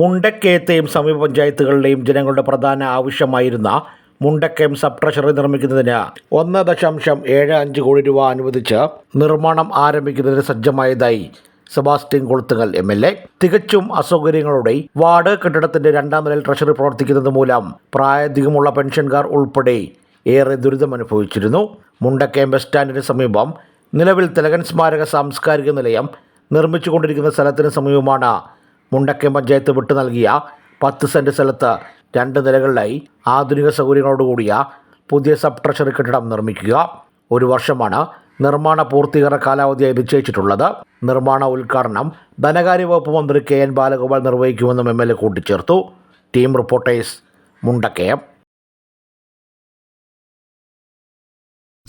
മുണ്ടക്കയത്തെയും സമീപ പഞ്ചായത്തുകളിലെയും ജനങ്ങളുടെ പ്രധാന ആവശ്യമായിരുന്ന മുണ്ടക്കയം സബ് ട്രഷറി നിർമ്മിക്കുന്നതിന് ഒന്ന് ദശാംശം ഏഴ് അഞ്ച് കോടി രൂപ അനുവദിച്ച് നിർമ്മാണം ആരംഭിക്കുന്നതിന് സജ്ജമായതായി Sebastian Kolathunkal M L A. തികച്ചും അസൗകര്യങ്ങളോടെ വാർഡ് കെട്ടിടത്തിന്റെ രണ്ടാം നിലയിൽ ട്രഷറി പ്രവർത്തിക്കുന്നത് മൂലം പ്രായധികമുള്ള പെൻഷൻകാർ ഉൾപ്പെടെ ഏറെ ദുരിതമനുഭവിച്ചിരുന്നു മുണ്ടക്കയം ബസ് സ്റ്റാൻഡിന് സമീപം നിലവിൽ തിലകൻ സ്മാരക സാംസ്കാരിക നിലയം നിർമ്മിച്ചുകൊണ്ടിരിക്കുന്ന സ്ഥലത്തിന് സമീപമാണ് മുണ്ടക്കയം പഞ്ചായത്ത് വിട്ടു നൽകിയ പത്ത് സെന്റ് സ്ഥലത്ത് രണ്ട് നിലകളിലായി ആധുനിക സൗകര്യങ്ങളോടുകൂടിയ പുതിയ സബ് ട്രഷറി കെട്ടിടം നിർമ്മിക്കുക. ഒരു വർഷമാണ് നിർമ്മാണ പൂർത്തീകരണ കാലാവധിയായി നിശ്ചയിച്ചിട്ടുള്ളത്. നിർമ്മാണ ഉദ്ഘാടനം ധനകാര്യ വകുപ്പ് മന്ത്രി കെ എൻ ബാലഗോപാൽ നിർവഹിക്കുമെന്നും എം എൽ എ കൂട്ടിച്ചേർത്തു. Team reporters Mundakayam.